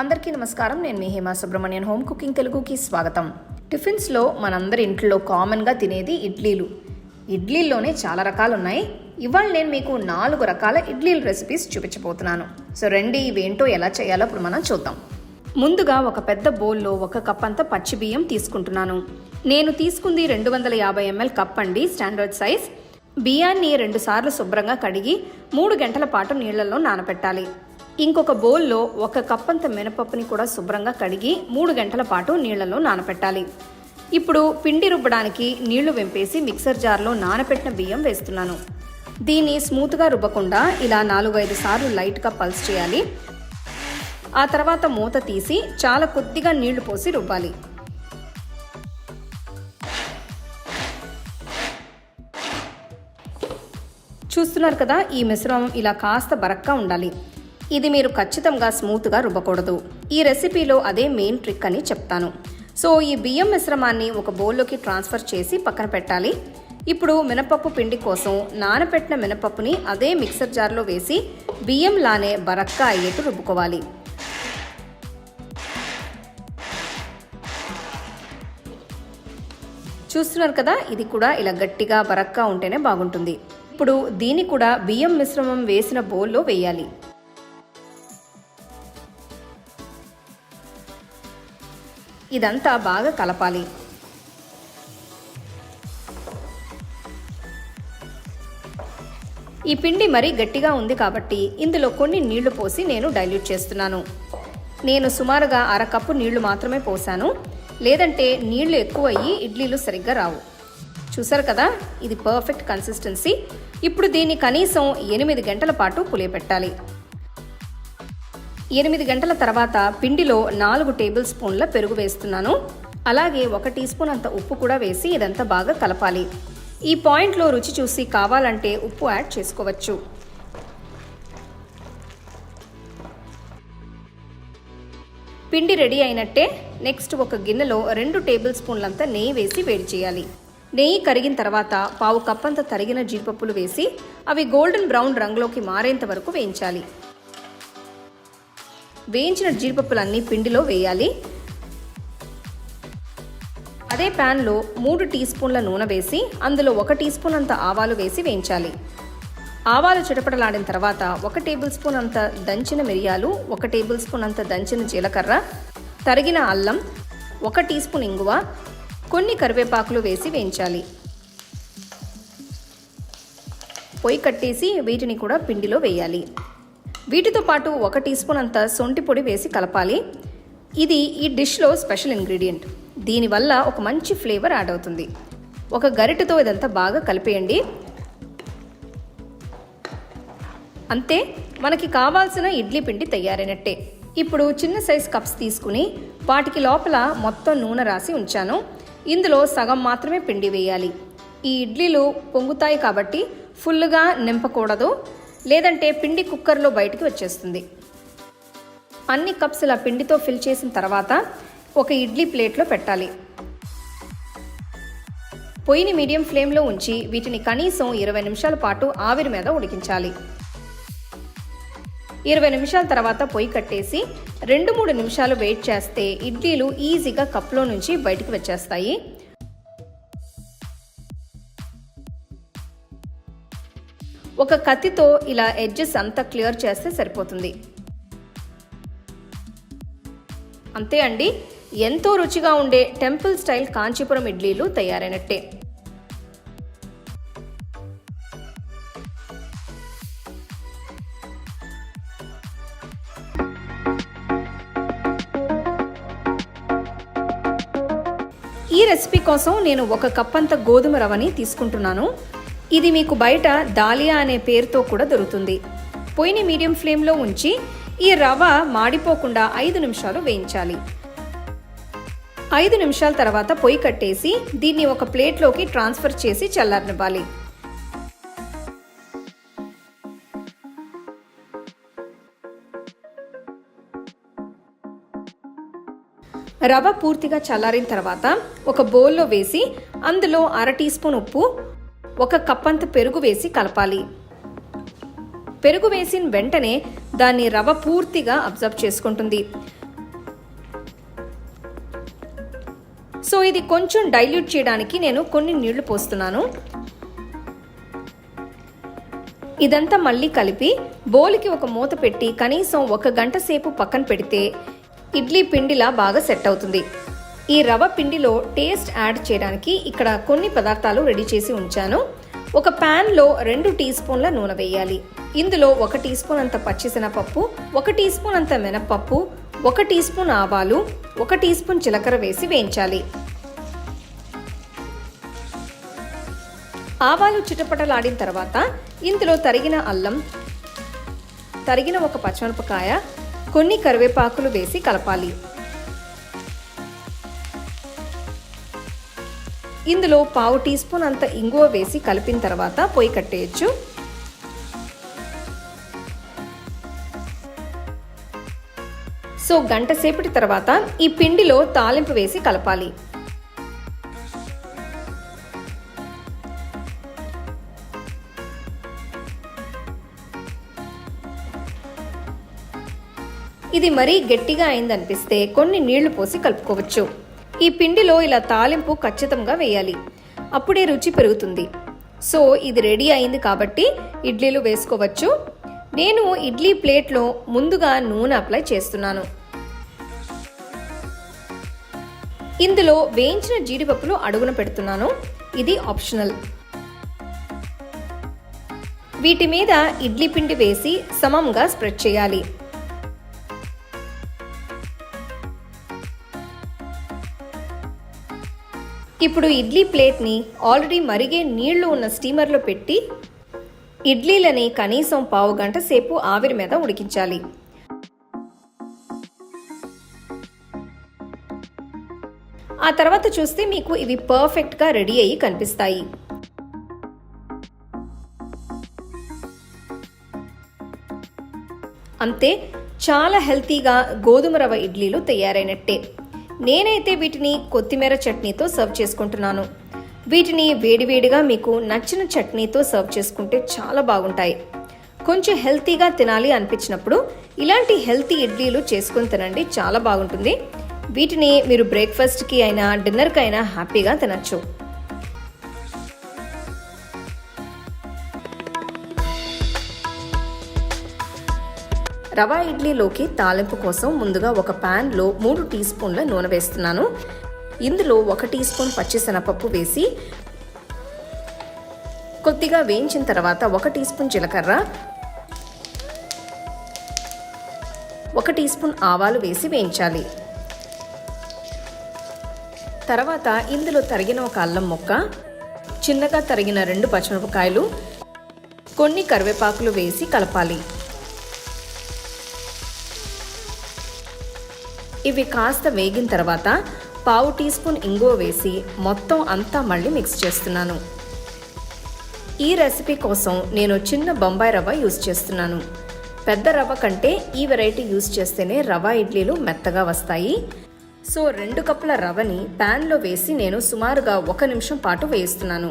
అందరికీ నమస్కారం. నేను మీ హేమా సుబ్రహ్మణ్యన్ హోమ్ కుకింగ్ తెలుగుకి స్వాగతం. టిఫిన్స్లో మనందరి ఇంట్లో కామన్గా తినేది ఇడ్లీలు. ఇడ్లీల్లోనే చాలా రకాలు ఉన్నాయి ఇవాళ నేను మీకు నాలుగు రకాల ఇడ్లీల రెసిపీస్ చూపించబోతున్నాను. సో రండి ఇవేంటో ఎలా చేయాలో ఇప్పుడు మనం చూద్దాం. ముందుగా ఒక పెద్ద బౌల్లో ఒక కప్ అంత పచ్చి బియ్యం తీసుకుంటున్నాను. నేను తీసుకుంది రెండు వందల యాభై ఎంఎల్ కప్ అండి స్టాండర్డ్ సైజ్. బియ్యాన్ని రెండుసార్లు శుభ్రంగా కడిగి మూడు గంటల పాటు నీళ్ళలో నానబెట్టాలి ఇంకొక బౌల్లో ఒక కప్పంత మినపప్పుని కూడా శుభ్రంగా కడిగి మూడు గంటల పాటు నీళ్ళలో నానబెట్టాలి ఇప్పుడు పిండి రుబ్బడానికి నీళ్ళు వెంపేసి మిక్సర్ జార్లో నానబెట్టిన బియ్యం వేస్తున్నాను. దీన్ని స్మూత్గా రుబ్బకుండా ఇలా నాలుగైదు సార్లు లైట్గా పల్స్ చేయాలి. ఆ తర్వాత మూత తీసి చాలా కొద్దిగా నీళ్ళు పోసి రుబ్బాలి. చూస్తున్నారు కదా ఈ మిశ్రమం ఇలా కాస్త బరక్గా ఉండాలి. ఇది మీరు ఖచ్చితంగా స్మూత్గా రుబ్బకూడదు. ఈ రెసిపీలో అదే మెయిన్ ట్రిక్ అని చెప్తాను. సో ఈ బియ్యం మిశ్రమాన్ని ఒక బౌల్లోకి ట్రాన్స్ఫర్ చేసి పక్కన పెట్టాలి. ఇప్పుడు మినపప్పు పిండి కోసం నానపెట్టిన మినపప్పుని అదే మిక్సర్ జార్లో వేసి బియ్యంలానే బరక్కా అయ్యేట్టు రుబ్బుకోవాలి. చూస్తున్నారు కదా? ఇది కూడా ఇలా గట్టిగా బరక్కా ఉంటేనే బాగుంటుంది. ఇప్పుడు దీన్ని కూడా బియ్యం మిశ్రమం వేసిన బౌల్లో వేయాలి. ఇదంతా బాగా కలపాలి. ఈ పిండి మరీ గట్టిగా ఉంది కాబట్టి ఇందులో కొన్ని నీళ్ళు పోసి నేను డైల్యూట్ చేస్తున్నాను. నేను సుమారుగా అరకప్పు నీళ్ళు మాత్రమే పోసాను. లేదంటే నీళ్ళు ఎక్కువయ్యి ఇడ్లీలు సరిగ్గా రావు. చూసారు కదా? ఇది పర్ఫెక్ట్ కన్సిస్టెన్సీ ఇప్పుడు దీన్ని కనీసం ఎనిమిది గంటల పాటు పులియపెట్టాలి ఎనిమిది గంటల తర్వాత పిండిలో నాలుగు టేబుల్ స్పూన్ల పెరుగు వేస్తున్నాను. అలాగే ఒక టీ స్పూన్ అంత ఉప్పు కూడా వేసి ఇదంతా బాగా కలపాలి. ఈ పాయింట్లో రుచి చూసి కావాలంటే ఉప్పు యాడ్ చేసుకోవచ్చు. పిండి రెడీ అయినట్టే నెక్స్ట్ ఒక గిన్నెలో రెండు టేబుల్ స్పూన్లంతా నెయ్యి వేసి వేడి చేయాలి. నెయ్యి కరిగిన తర్వాత పావు కప్పంత తరిగిన జీడిపప్పులు వేసి అవి గోల్డెన్ బ్రౌన్ రంగులోకి మారేంత వరకు వేయించాలి. వేయించిన జీడిపప్పులన్నీ పిండిలో వేయాలి. అదే ప్యాన్లో మూడు టీ స్పూన్ల నూనె వేసి అందులో ఒక టీ స్పూన్ అంత ఆవాలు వేసి వేయించాలి. ఆవాలు చిటపటలాడిన తర్వాత ఒక టేబుల్ స్పూన్ అంత దంచిన మిరియాలు ఒక టేబుల్ స్పూన్ అంత దంచిన జీలకర్ర తరిగిన అల్లం ఒక టీ స్పూన్ ఇంగువ కొన్ని కరివేపాకులు వేసి వేయించాలి. పొయ్యి కట్టేసి వీటిని కూడా పిండిలో వేయాలి. వీటితో పాటు ఒక టీ స్పూన్ అంత సొంటి పొడి వేసి కలపాలి. ఇది ఈ డిష్లో స్పెషల్ ఇంగ్రీడియంట్. దీనివల్ల ఒక మంచి ఫ్లేవర్ యాడ్ అవుతుంది. ఒక గరిటెతో ఇదంతా బాగా కలిపేయండి. అంతే మనకి కావాల్సిన ఇడ్లీ పిండి తయారైనట్టే. ఇప్పుడు చిన్న సైజ్ కప్స్ తీసుకుని వాటికి లోపల మొత్తం నూనె రాసి ఉంచాను. ఇందులో సగం మాత్రమే పిండి వేయాలి. ఈ ఇడ్లీలు పొంగుతాయి కాబట్టి ఫుల్గా నింపకూడదు. లేదంటే పిండి కుక్కర్లో బయటికి వచ్చేస్తుంది. అన్ని కప్స్ ఇలా పిండితో ఫిల్ చేసిన తర్వాత ఒక ఇడ్లీ ప్లేట్లో పెట్టాలి. పొయ్యిని మీడియం ఫ్లేమ్లో ఉంచి వీటిని కనీసం ఇరవై నిమిషాల పాటు ఆవిరి మీద ఉడికించాలి. ఇరవై నిమిషాల తర్వాత పొయ్యి కట్టేసి రెండు మూడు నిమిషాలు వెయిట్ చేస్తే ఇడ్లీలు ఈజీగా కప్లో నుంచి బయటికి వచ్చేస్తాయి. ఒక కత్తితో ఇలా ఎడ్జెస్ అంతా క్లియర్ చేస్తే సరిపోతుంది. అంతే అండి ఎంతో రుచిగా ఉండే టెంపుల్ స్టైల్ కాంచీపురం ఇడ్లీలు తయారైనట్టే. ఈ రెసిపీ కోసం నేను ఒక కప్ అంత గోధుమ రవ్వని తీసుకుంటున్నాను. ఇది మీకు బయట దాలియా అనే పేరుతో కూడా దొరుకుతుంది. పొయ్యిని మీడియం ఫ్లేమ్లో ఉంచి ఈ రవ్వ మాడిపోకుండా ఐదు నిమిషాలు వేయించాలి. ఐదు నిమిషాల తర్వాత పొయ్యి కట్టేసి దీన్ని ఒక ప్లేట్లోకి ట్రాన్స్ఫర్ చేసి చల్లారనివ్వాలి. రవ్వ పూర్తిగా చల్లారిన తర్వాత ఒక బౌల్లో వేసి అందులో అర టీ స్పూన్ ఉప్పు ఒక కప్పంత పెరుగు వేసి కలపాలి. పెరుగు వేసిన వెంటనే దాన్ని రవ పూర్తిగా అబ్జర్వ్ చేసుకుంటుంది. సో ఇది కొంచెం డైల్యూట్ చేయడానికి నేను కొన్ని నీళ్ళు పోస్తున్నాను. ఇదంతా మళ్ళీ కలిపి బోలికి ఒక మూత పెట్టి కనీసం ఒక గంట సేపు పక్కన పెడితే ఇడ్లీ పిండిలా బాగా సెట్ అవుతుంది. ఈ రవ పిండిలో టేస్ట్ యాడ్ చేయడానికి ఇక్కడ కొన్ని పదార్థాలు రెడీ చేసి ఉంచాను. ఒక ప్యాన్లో రెండు టీ స్పూన్ల నూనె వేయాలి. ఇందులో ఒక టీ స్పూన్ అంత పచ్చిసెనపప్పు ఒక టీ స్పూన్ అంత మినపప్పు ఒక టీ స్పూన్ ఆవాలు ఒక టీ స్పూన్ జీలకర్ర వేసి వేయించాలి. ఆవాలు చిటపటలాడిన తర్వాత ఇందులో తరిగిన అల్లం తరిగిన ఒక పచ్చిమిరపకాయ కొన్ని కరివేపాకులు వేసి కలపాలి. ఇందులో పావు టీ స్పూన్ అంత ఇంగువ వేసి కలిపిన తర్వాత పొయ్యి కట్టేయచ్చు. సో గంట సేపటి తర్వాత ఈ పిండిలో తాలింపు వేసి కలపాలి. ఇది మరీ గట్టిగా అయిందనిపిస్తే కొన్ని నీళ్ళు పోసి కలుపుకోవచ్చు. ఈ పిండిలో ఇలా తాలింపు ఖచ్చితంగా వేయాలి. అప్పుడే రుచి పెరుగుతుంది. సో ఇది రెడీ అయింది కాబట్టి ఇడ్లీలు వేసుకోవచ్చు. నేను ఇడ్లీ ప్లేట్లో ముందుగా నూనె అప్లై చేస్తున్నాను. ఇందులో వేయించిన జీడిపప్పులు అడుగున పెడుతున్నాను. ఇది ఆప్షనల్. వీటి మీద ఇడ్లీ పిండి వేసి సమంగా స్ప్రెడ్ చేయాలి. ఇప్పుడు ఇడ్లీ ప్లేట్ని ఆల్రెడీ మరిగే నీళ్ళు ఉన్న స్టీమర్లో పెట్టి ఇడ్లీలని కనీసం పావు గంట సేపు ఆవిరి మీద ఉడికించాలి. ఆ తర్వాత చూస్తే మీకు ఇవి పర్ఫెక్ట్గా రెడీ అయ్యి కనిపిస్తాయి. అంతే చాలా హెల్తీగా గోధుమ రవ్వ ఇడ్లీలు తయారైనట్టే. నేనైతే వీటిని కొత్తిమీర చట్నీతో సర్వ్ చేసుకుంటున్నాను. వీటిని వేడివేడిగా మీకు నచ్చిన చట్నీతో సర్వ్ చేసుకుంటే చాలా బాగుంటాయి. కొంచెం హెల్తీగా తినాలి అనిపించినప్పుడు ఇలాంటి హెల్తీ ఇడ్లీలు చేసుకొని తినండి చాలా బాగుంటుంది. వీటిని మీరు బ్రేక్ఫాస్ట్కి అయినా డిన్నర్కి అయినా హ్యాపీగా తినచ్చు. రవా ఇడ్లీలోకి తాలింపు కోసం ముందుగా ఒక ప్యాన్లో మూడు టీ స్పూన్ల నూనె వేస్తున్నాను. ఇందులో ఒక టీ స్పూన్ పచ్చిశనగపప్పు వేసి కొద్దిగా వేయించిన తర్వాత ఒక టీ స్పూన్ జీలకర్ర ఒక టీ స్పూన్ ఆవాలు వేసి వేయించాలి. తర్వాత ఇందులో తరిగిన ఒక అల్లం ముక్క చిన్నగా తరిగిన రెండు పచ్చిమిరపకాయలు కొన్ని కరివేపాకులు వేసి కలపాలి. ఇవి కాస్త వేగిన తర్వాత పావు టీ స్పూన్ ఇంగువ వేసి మొత్తం అంతా మళ్ళీ మిక్స్ చేస్తున్నాను. ఈ రెసిపీ కోసం నేను చిన్న బొంబాయి రవ్వ యూజ్ చేస్తున్నాను. పెద్ద రవ్వ కంటే ఈ వెరైటీ యూజ్ చేస్తేనే రవ్వ ఇడ్లీలు మెత్తగా వస్తాయి. సో రెండు కప్పుల రవ్వని ప్యాన్లో వేసి నేను సుమారుగా ఒక నిమిషం పాటు వేయిస్తున్నాను.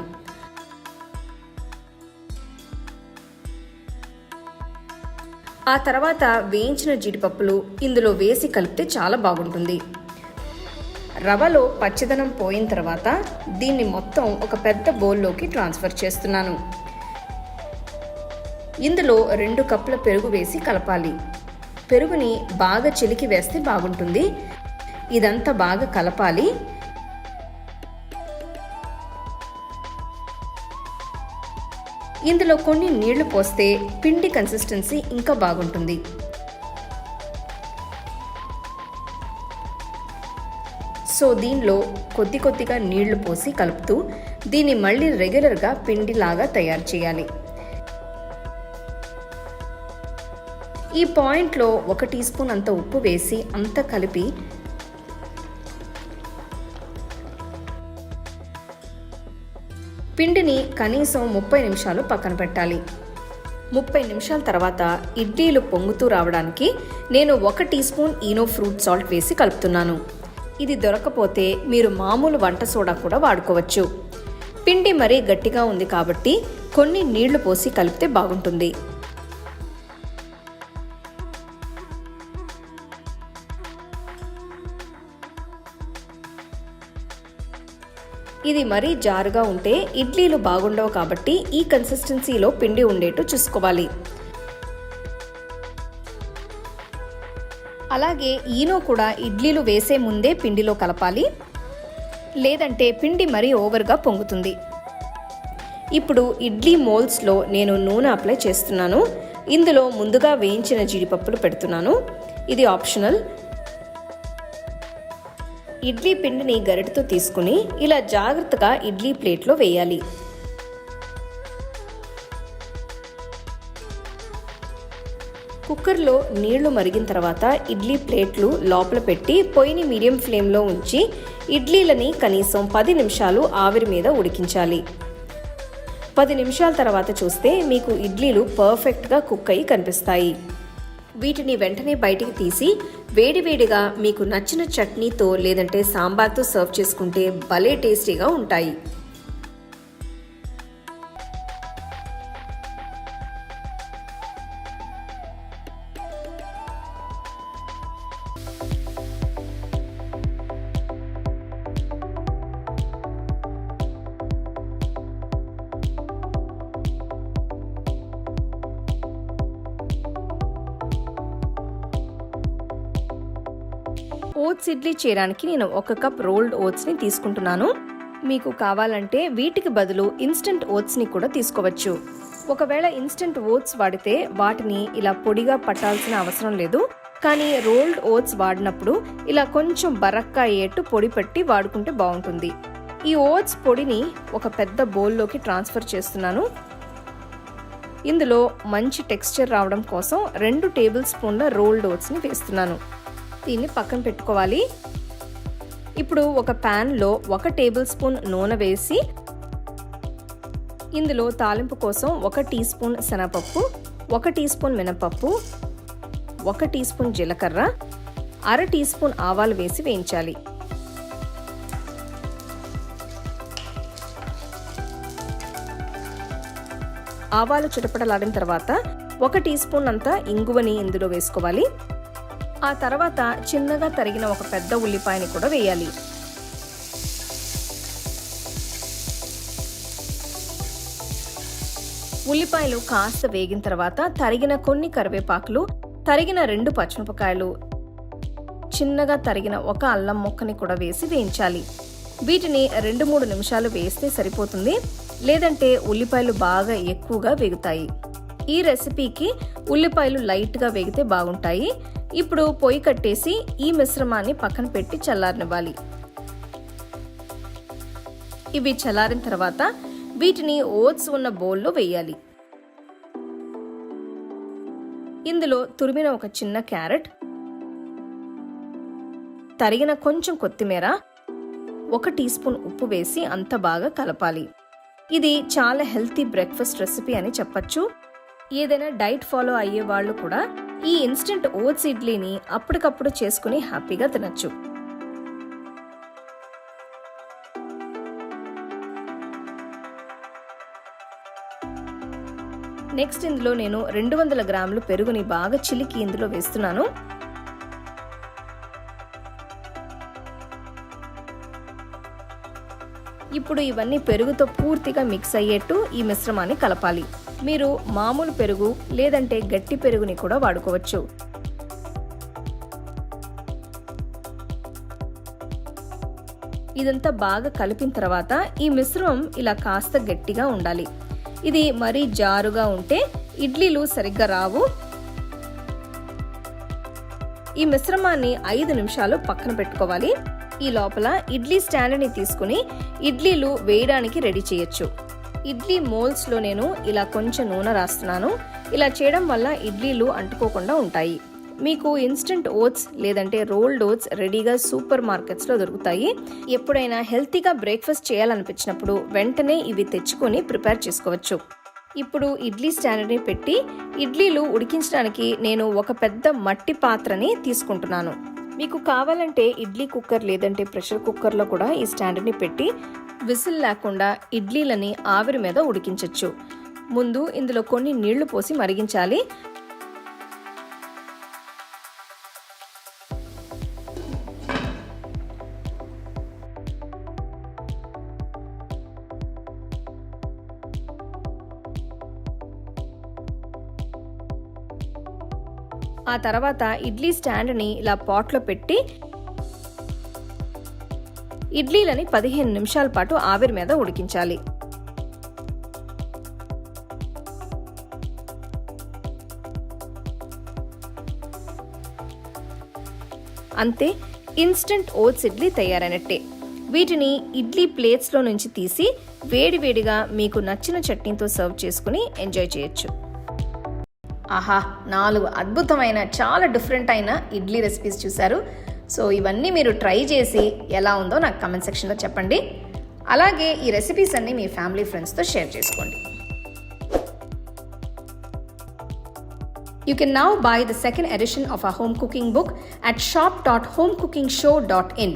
ఆ తర్వాత వేయించిన జీడిపప్పులు ఇందులో వేసి కలిపితే చాలా బాగుంటుంది. రవలో పచ్చదనం పోయిన తర్వాత దీన్ని మొత్తం ఒక పెద్ద బౌల్లోకి ట్రాన్స్ఫర్ చేస్తున్నాను. ఇందులో రెండు కప్పుల పెరుగు వేసి కలపాలి. పెరుగుని బాగా చిలికి వేస్తే బాగుంటుంది. ఇదంతా బాగా కలపాలి. ఇందులో కొన్ని నీళ్ళు పోస్తే పిండి కన్సిస్టెన్సీ ఇంకా బాగుంటుంది. సో దీనిలో కొద్ది కొద్దిగా నీళ్ళు పోసి కలుపుతూ దీన్ని మళ్ళీ రెగ్యులర్గా పిండిలాగా తయారు చేయాలి. ఈ పాయింట్లో ఒక టీ స్పూన్ అంత ఉప్పు వేసి అంత కలిపి పిండిని కనీసం ముప్పై నిమిషాలు పక్కన పెట్టాలి. ముప్పై నిమిషాల తర్వాత ఇడ్లీలు పొంగుతూ రావడానికి నేను ఒక teaspoon Eno fruit salt వేసి కలుపుతున్నాను. ఇది దొరకపోతే మీరు మామూలు వంట సోడా కూడా వాడుకోవచ్చు. పిండి మరీ గట్టిగా ఉంది కాబట్టి కొన్ని నీళ్ళు పోసి కలిపితే బాగుంటుంది. ఇది మరీ జారుగా ఉంటే ఇడ్లీలు బాగుండవు కాబట్టి ఈ కన్సిస్టెన్సీలో పిండి ఉండేట్టు చూసుకోవాలి. అలాగే ఈనో కూడా ఇడ్లీలు వేసే ముందే పిండిలో కలపాలి. లేదంటే పిండి మరీ ఓవర్గా పొంగుతుంది. ఇప్పుడు ఇడ్లీ మోల్స్లో నేను నూనె అప్లై చేస్తున్నాను. ఇందులో ముందుగా వేయించిన జీడిపప్పులు పెడుతున్నాను. ఇది ఆప్షనల్. ఇడ్లీ పిండిని గరిటతో తీసుకుని ఇలా జాగ్రత్తగా ఇడ్లీ ప్లేట్లో వేయాలి. కుక్కర్లో నీళ్ళు మరిగిన తర్వాత ఇడ్లీ ప్లేట్లు లోపల పెట్టి పొయ్యిని మీడియం ఫ్లేమ్లో ఉంచి ఇడ్లీలని కనీసం పది నిమిషాలు ఆవిరి మీద ఉడికించాలి. పది నిమిషాల తర్వాత చూస్తే మీకు ఇడ్లీలు పర్ఫెక్ట్గా కుక్ అయి కనిపిస్తాయి. వీటిని వెంటనే బయటికి తీసి వేడివేడిగా మీకు నచ్చిన చట్నీతో లేదంటే సాంబార్తో సర్వ్ చేసుకుంటే భలే టేస్టీగా ఉంటాయి. చేయడానికి నేను ఒక కప్ రోల్డ్ ఓట్స్ని తీసుకుంటున్నాను. మీకు కావాలంటే వీటికి బదులు ఇన్స్టంట్ ఓట్స్ని కూడా తీసుకోవచ్చు. ఒకవేళ ఇన్స్టంట్ ఓట్స్ వాడితే వాటిని ఇలా పొడిగా పట్టాల్సిన అవసరం లేదు. కానీ రోల్డ్ ఓట్స్ వాడినప్పుడు ఇలా కొంచెం బరక్కా అయ్యేట్టు పొడి పెట్టి వాడుకుంటే బాగుంటుంది. ఈ ఓట్స్ పొడిని ఒక పెద్ద బౌల్లోకి ట్రాన్స్ఫర్ చేస్తున్నాను. ఇందులో మంచి టెక్స్చర్ రావడం కోసం రెండు టేబుల్ స్పూన్ల రోల్డ్ ఓట్స్ని వేస్తున్నాను. దీన్ని పక్కన పెట్టుకోవాలి. ఇప్పుడు ఒక ప్యాన్లో ఒక టేబుల్ స్పూన్ నూనె వేసి ఇందులో తాలింపు కోసం ఒక టీ స్పూన్ శనగపప్పు ఒక టీ స్పూన్ మినపప్పు ఒక టీ స్పూన్ జీలకర్ర అర టీ స్పూన్ ఆవాలు వేసి వేయించాలి. ఆవాలు చిటపటలాడిన తర్వాత ఒక టీ స్పూన్ అంతా ఇంగువని ఇందులో వేసుకోవాలి. ఆ తర్వాత చిన్నగా తరిగిన ఒక పెద్ద ఉల్లిపాయని కూడా వేయాలి. ఉల్లిపాయలు కాస్త వేగిన తర్వాత తరిగిన కొన్ని కరివేపాకులు తరిగిన రెండు పచ్చిమిరపకాయలు చిన్నగా తరిగిన ఒక అల్లం ముక్కని కూడా వేసి వేయించాలి. వీటిని రెండు మూడు నిమిషాలు వేస్తే సరిపోతుంది. లేదంటే ఉల్లిపాయలు బాగా ఎక్కువగా వేగుతాయి. ఈ రెసిపీకి ఉల్లిపాయలు లైట్గా వేగితే బాగుంటాయి. ఇప్పుడు పొయ్యి కట్టేసి ఈ మిశ్రమాన్ని పక్కన పెట్టి చల్లారనివ్వాలి. ఇవి చల్లారిన తర్వాత వీటిని ఓట్స్ ఉన్న బౌల్లో వేయాలి. ఇందులో తురిమిన ఒక చిన్న క్యారెట్ తరిగిన కొంచెం కొత్తిమీర ఒక టీ స్పూన్ ఉప్పు వేసి అంత బాగా కలపాలి. ఇది చాలా హెల్తీ బ్రేక్ఫాస్ట్ రెసిపీ అని చెప్పచ్చు. ఏదైనా డైట్ ఫాలో అయ్యే వాళ్ళు కూడా ఈ ఇన్స్టెంట్ ఓట్స్ ఇడ్లీని అప్పటికప్పుడు చేసుకుని హ్యాపీగా తినచ్చు. నెక్స్ట్ ఇందులో నేను రెండు వందల గ్రాములు పెరుగుని బాగా చిలికి ఇందులో వేస్తున్నాను. ఇప్పుడు ఇవన్నీ పెరుగుతో పూర్తిగా మిక్స్ అయ్యేట్టు ఈ మిశ్రమాన్ని కలపాలి. మీరు మామూలు పెరుగు లేదంటే గట్టి పెరుగుని కూడా వాడుకోవచ్చు. ఇదంతా బాగా కలిపిన తర్వాత ఈ మిశ్రమం ఇలా కాస్త గట్టిగా ఉండాలి. ఇది మరీ జారుగా ఉంటే ఇడ్లీలు సరిగ్గా రావు. ఈ మిశ్రమాన్ని ఐదు నిమిషాలు పక్కన పెట్టుకోవాలి. ఈ లోపల ఇడ్లీ స్టాండ్ని తీసుకుని ఇడ్లీలు వేయడానికి రెడీ చేయొచ్చు. ఇడ్లీ మోల్స్లో నేను ఇలా కొంచెం నూనె రాస్తున్నాను. ఇలా చేయడం వల్ల ఇడ్లీలు అంటుకోకుండా ఉంటాయి. మీకు ఇన్స్టంట్ ఓట్స్ లేదంటే రోల్డ్ ఓట్స్ రెడీగా సూపర్ మార్కెట్స్లో దొరుకుతాయి. ఎప్పుడైనా హెల్తీగా బ్రేక్ఫాస్ట్ చేయాలనిపించినప్పుడు వెంటనే ఇవి తెచ్చుకొని ప్రిపేర్ చేసుకోవచ్చు. ఇప్పుడు ఇడ్లీ స్టాండర్డ్ని పెట్టి ఇడ్లీలు ఉడికించడానికి నేను ఒక పెద్ద మట్టి పాత్రని తీసుకుంటున్నాను. మీకు కావాలంటే ఇడ్లీ కుక్కర్ లేదంటే ప్రెషర్ కుక్కర్లో కూడా ఈ స్టాండ్ని పెట్టి విసిల్ లేకుండా ఇడ్లీలని ఆవిరి మీద ఉడికించవచ్చు ముందు ఇందులో కొన్ని నీళ్ళు పోసి మరిగించాలి. ఆ తర్వాత ఇడ్లీ స్టాండ్ని ఇలా పాట్లో పెట్టి ఇడ్లీలని పదిహేను నిమిషాల పాటు ఆవిరి మీద ఉడికించాలి. అంతే ఇన్స్టంట్ ఓట్స్ ఇడ్లీ తయారైనట్టే. వీటిని ఇడ్లీ ప్లేట్స్లో నుంచి తీసి వేడివేడిగా మీకు నచ్చిన చట్నీతో సర్వ్ చేసుకుని ఎంజాయ్ చేయొచ్చు. ఆహా నాలుగు అద్భుతమైన చాలా డిఫరెంట్ అయిన ఇడ్లీ రెసిపీస్ చూశారు. సో ఇవన్నీ మీరు ట్రై చేసి ఎలా ఉందో నాకు కమెంట్ సెక్షన్లో చెప్పండి. అలాగే ఈ రెసిపీస్ అన్నీ మీ ఫ్యామిలీ ఫ్రెండ్స్తో షేర్ చేసుకోండి. You can now buy the second edition of a home cooking book at shop dot home cooking show dot in